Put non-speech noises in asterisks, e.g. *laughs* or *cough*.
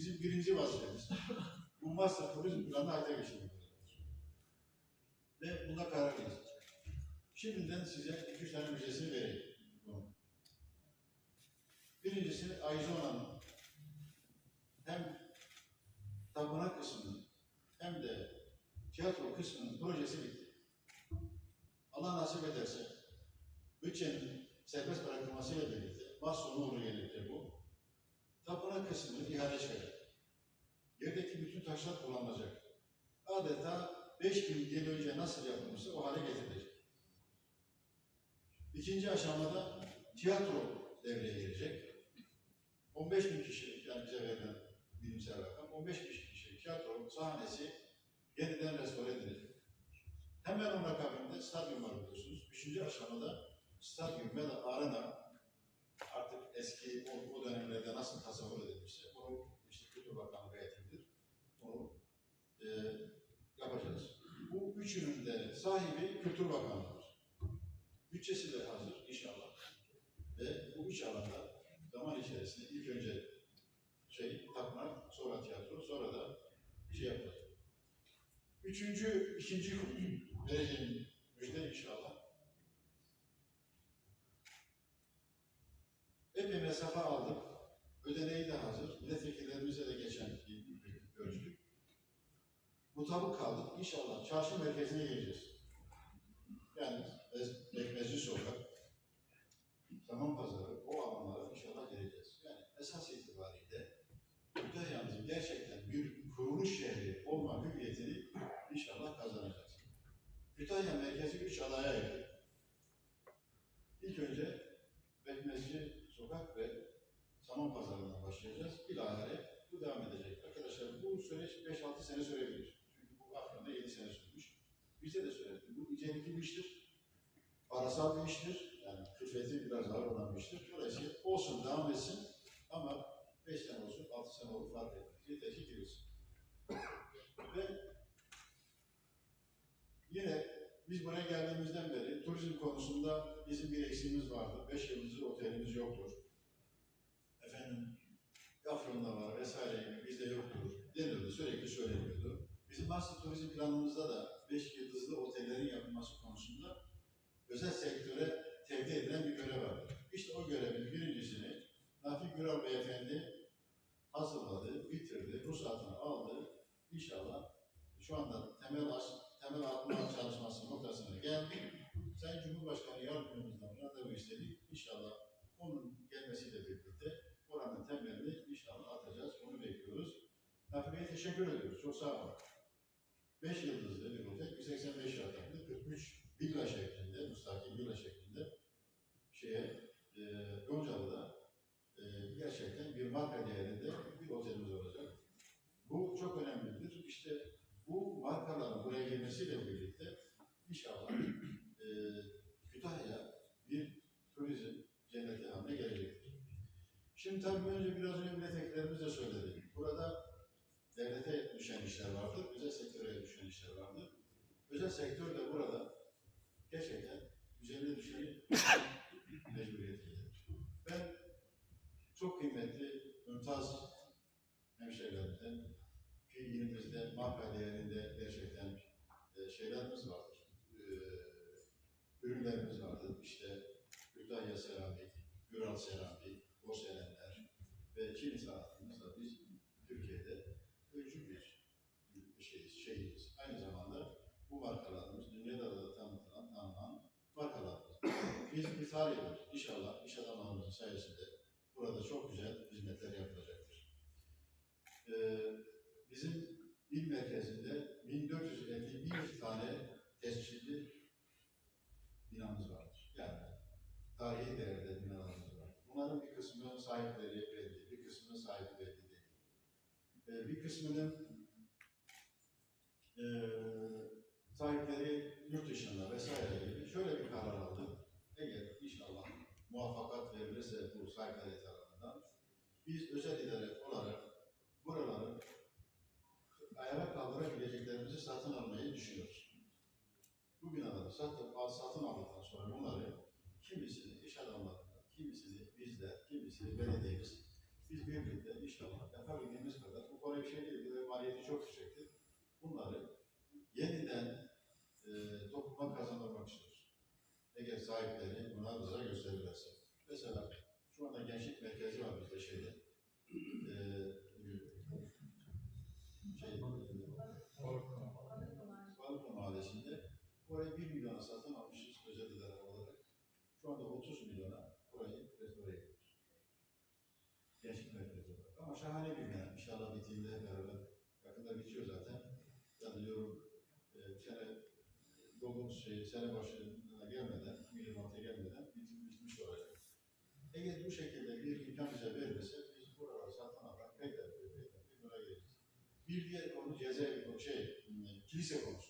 bizim birinci vazifemiz. Bu master turizm planı hayata geçirmek. Ve buna karar vereceğiz. Şimdiden size iki üç tane müjdesini vereyim. Birincisi Ayzona'nın hem tapınak kısmının hem de tiyatro kısmının projesi bitti. Allah nasip ederse bütçenin serbest bırakılmasıyla birlikte Mart sonu olur gelecektir bu. Tapınak kısmını ihale çıkacak. Yerdeki bütün taşlar kullanılacak. Adeta 5000 yıl önce nasıl yapılmışsa o hale getirilecek. İkinci aşamada tiyatro devreye girecek. 15 bin kişilik yani bize verilen bilimsel rakam 15 bin kişilik tiyatro sahnesi yeniden restore edilecek. Hemen onun akabinde stadyum var biliyorsunuz. Üçüncü aşamada stadyum ya arena artık eski o, o dönemlerde nasıl tasavvur edilmişse bunu Kültür Bakanlığı heyetidir. Onu e, yapacağız. Bu üçünün de sahibi Kültür Bakanlığı'dır. Bütçesi de hazır inşallah. Ve bu üç alanda zaman içerisinde ilk önce şey tapınak, sonra tiyatro, sonra da şey yapacağız. Üçüncü, ikinci vereceğim müjde inşallah. Epey mesafe aldık. Ödeneği de hazır. Milletvekillerimizle de geçen görüştük. Mutabık kaldık. İnşallah çarşı merkezine geleceğiz. Yani Bekmezci Sokak, Zaman Pazarı, o alanlara inşallah geleceğiz. Yani esas itibariyle Kütahya'mızın gerçekten bir kuruluş şehri olma hüviyetini inşallah kazanacağız. Kütahya merkezi üç alaya ayrıldı. İlk önce Bekmezci Sokak ve Saman Pazarı'ndan başlayacağız. Bilahare bu devam edecek. Arkadaşlar bu süreç 5-6 sene sürebilir. Çünkü bu Afyon'da 7 sene sürmüş. Bize de söyledim. Bu nicelikli bir iştir. Parasal bir iştir. Yani külfeti biraz ağır olan bir iştir. Dolayısıyla olsun, devam etsin. Ama 5 sene olsun, 6 sene olur fark etmez. Yeter ki girilsin. Ve yine biz buraya geldiğimizden beri turizm konusunda bizim bir eksiğimiz vardı. 5 yıldızlı otelimiz yoktur. Efendim Afyon'da var vesaire gibi bizde yoktur. Denildi, sürekli söyleniyordu. Bizim master turizm planımızda da 5 yıldızlı otellerin yapılması konusunda özel sektöre tevdi edilen bir görev vardı. İşte o görevin birincisini Nafi Güral Beyefendi hazırladı, bitirdi, ruhsatını aldı. İnşallah şu anda temel aş, temel atma çalışması noktasına geldi. Sayın Cumhurbaşkanı yardımcımızdan randevu istedik. İnşallah onun gelmesiyle birlikte teşekkür ediyoruz. Çok sağ olun. 5 yıldızlı bir otel, 185 yataklı, 43 villa şeklinde, müstakil villa şeklinde şeye, e, Goncalı'da e, gerçekten bir marka değerinde bir otelimiz olacak. Bu çok önemlidir. İşte bu markaların buraya gelmesiyle birlikte inşallah e, Kütahya bir turizm cenneti haline gelecektir. Şimdi tabii önce biraz önce milletvekillerimiz de söyledi. Burada devlete düşen işler vardır, özel sektöre düşen işler vardır. Özel sektör de burada gerçekten üzerine düşeni *laughs* mecburiyetindedir. Ben çok kıymetli, mümtaz hemşehrilerimizden ki ilimizde marka değerinde gerçekten e, şeylerimiz vardır. E, ürünlerimiz vardır. İşte Kütahya seramik, Güral seramik, Biz ithal ediyoruz. İnşallah iş adamlarımızın sayesinde burada çok güzel hizmetler yapılacaktır. Ee, bizim il merkezinde 1451 tane tescilli binamız vardır. Yani tarihi değerde binalarımız var. Bunların bir kısmının sahipleri belli, bir kısmının sahibi belli değil. Ee, bir kısmının eee sahipleri yurt dışında vesaire gibi şöyle bir karar aldı. Baykale tarafından. Biz özet idarek olarak buraları ayağa kaldırabileceklerimizi satın almayı düşünüyoruz. Bu binaları satın, satın aldıktan sonra bunları kimisini iş adamlarından, kimisini bizler, kimisini belediyemiz, biz birlikte inşallah yapabildiğimiz kadar bu kolay bir şey değildi ve maliyeti çok yüksekti. Bunları yeniden e, topluma kazandırmak istiyoruz. Eğer sahipleri buna rıza gösterirlerse. Mesela şu anda gençlik merkezi var bizde şeyde. Ee, şey, e, Balıklı Mahallesi'nde orayı 1 milyona satın almışız özel idare olarak. Şu anda 30 milyona orayı restore ediyoruz. Gençlik merkezi olarak. Ama şahane bir bina. İnşallah bittiğinde beraber yakında bitiyor zaten. Zannediyorum e, bu sene dolduğumuz şey sene başına gelmeden, 2026'ya gelmeden bitmiş, bitmiş olacak. Eğer bu şekilde bir imkan bize verilirse biz buraları satın alarak peyderpey peyderpey yola geleceğiz. Bir diğer konu cezaevi, o şey, kilise konusu.